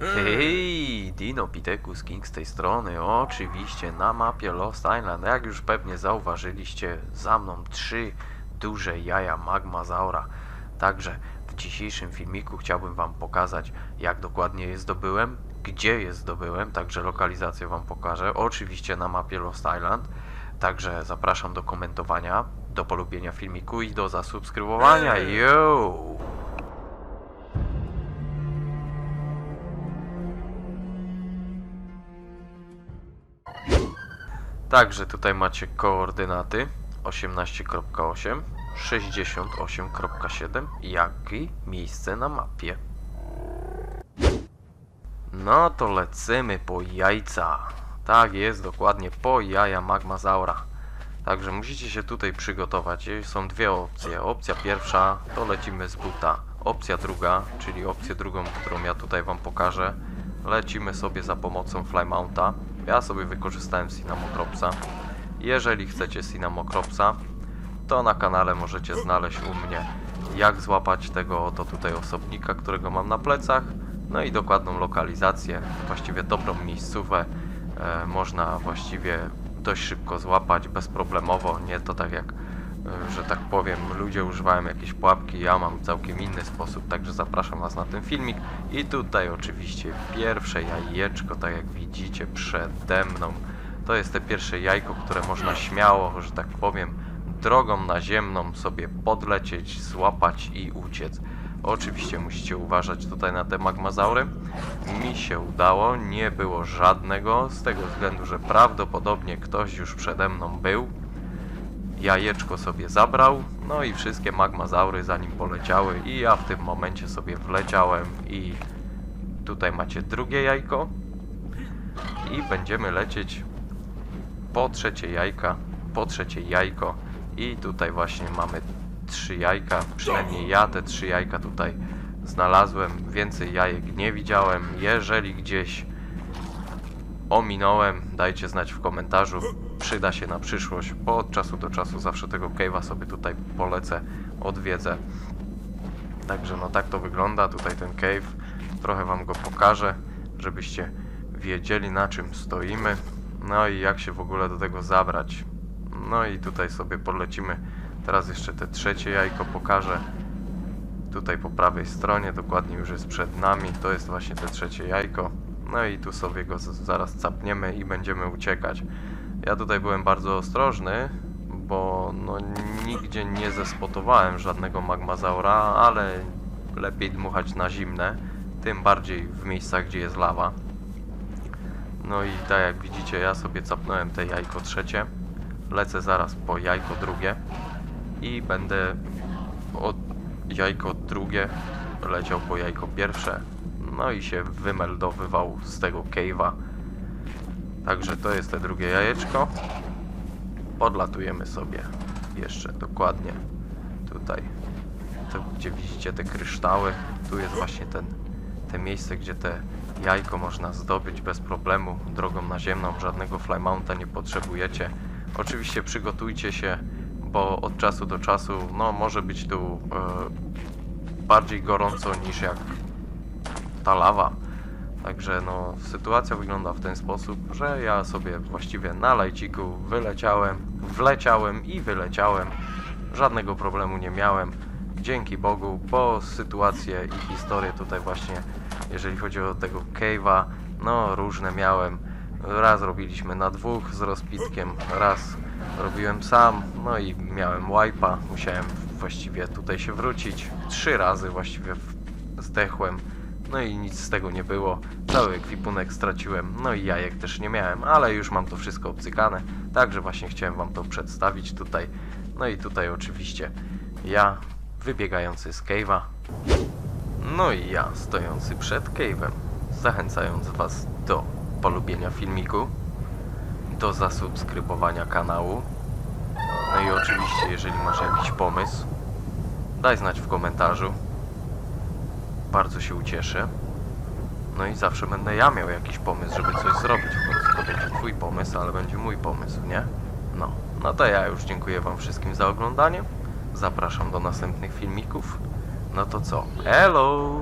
Hej, Dino Pitekus King z tej strony, oczywiście na mapie Lost Island, jak już pewnie zauważyliście, za mną trzy duże jaja Magmazaura. Także w dzisiejszym filmiku chciałbym wam pokazać, jak dokładnie je zdobyłem, gdzie je zdobyłem, także lokalizację wam pokażę, oczywiście na mapie Lost Island. Także zapraszam do komentowania, do polubienia filmiku i do zasubskrybowania. Yo! Także tutaj macie koordynaty 18.8, 68.7, jak i miejsce na mapie. No to lecimy po jajca. Tak jest, dokładnie po jaja Magmazaura. Także musicie się tutaj przygotować. Są dwie opcje. Opcja pierwsza to lecimy z buta. Opcja druga, czyli opcję drugą, którą ja tutaj wam pokażę, lecimy sobie za pomocą Flymounta. Ja sobie wykorzystałem Cinnamocropsa. Jeżeli chcecie Cinnamocropsa, to na kanale możecie znaleźć u mnie jak złapać tego oto tutaj osobnika, którego mam na plecach. No i dokładną lokalizację, właściwie dobrą miejscówę e, można właściwie dość szybko złapać, bezproblemowo, nie to tak jak, że tak powiem, ludzie używają jakieś pułapki, ja mam całkiem inny sposób, także zapraszam Was na ten filmik i tutaj oczywiście pierwsze jajeczko, tak jak widzicie przede mną, to jest te pierwsze jajko, które można śmiało, że tak powiem, drogą naziemną sobie podlecieć, złapać i uciec. Oczywiście musicie uważać tutaj na te magmazaury. Mi się udało, nie było żadnego, z tego względu, że prawdopodobnie ktoś już przede mną był. Jajeczko sobie zabrał, no i wszystkie magmazaury za nim poleciały i ja w tym momencie sobie wleciałem i tutaj macie drugie jajko i będziemy lecieć po trzecie jajka, po trzecie jajko i tutaj właśnie mamy trzy jajka, przynajmniej ja te trzy jajka tutaj znalazłem, więcej jajek nie widziałem, jeżeli gdzieś ominąłem, dajcie znać w komentarzu, przyda się na przyszłość, bo od czasu do czasu zawsze tego cave'a sobie tutaj polecę, odwiedzę. Także no tak to wygląda, tutaj ten cave, trochę wam go pokażę, żebyście wiedzieli na czym stoimy, no i jak się w ogóle do tego zabrać. No i tutaj sobie podlecimy, teraz jeszcze te trzecie jajko pokażę, tutaj po prawej stronie, dokładnie już jest przed nami, to jest właśnie te trzecie jajko. No i tu sobie go zaraz capniemy i będziemy uciekać. Ja tutaj byłem bardzo ostrożny, bo no nigdzie nie zespotowałem żadnego magmazaura, ale lepiej dmuchać na zimne, tym bardziej w miejscach, gdzie jest lawa. No i tak jak widzicie, ja sobie capnąłem te jajko trzecie, lecę zaraz po jajko drugie i będę od jajko drugie leciał po jajko pierwsze, no i się wymeldowywał z tego cave'a. Także to jest te drugie jajeczko. Podlatujemy sobie jeszcze dokładnie tutaj, to, gdzie widzicie te kryształy. Tu jest właśnie ten, te miejsce, gdzie te jajko można zdobyć bez problemu drogą naziemną. Żadnego flymounta nie potrzebujecie. Oczywiście przygotujcie się, bo od czasu do czasu no, może być tu e, bardziej gorąco niż jak ta lawa. Także no, sytuacja wygląda w ten sposób, że ja sobie właściwie na lajciku wyleciałem, wleciałem i wyleciałem. Żadnego problemu nie miałem. Dzięki Bogu, bo sytuacje i historie tutaj właśnie, jeżeli chodzi o tego cave'a, no różne miałem. Raz robiliśmy na dwóch z rozpitkiem, raz robiłem sam, no i miałem wipe'a, musiałem właściwie tutaj się wrócić. Trzy razy właściwie zdechłem. No i nic z tego nie było. Cały ekwipunek straciłem, no i jajek też nie miałem, ale już mam to wszystko obcykane. Także właśnie chciałem wam to przedstawić tutaj. No i tutaj oczywiście ja wybiegający z cave'a. No i ja stojący przed cave'em, zachęcając was do polubienia filmiku, do zasubskrybowania kanału. No i oczywiście, jeżeli masz jakiś pomysł, daj znać w komentarzu bardzo się ucieszę. No i zawsze będę ja miał jakiś pomysł, żeby coś zrobić. Po prostu to będzie twój pomysł, ale będzie mój pomysł, nie? No, no to ja już dziękuję wam wszystkim za oglądanie. Zapraszam do następnych filmików. No to co? Hello!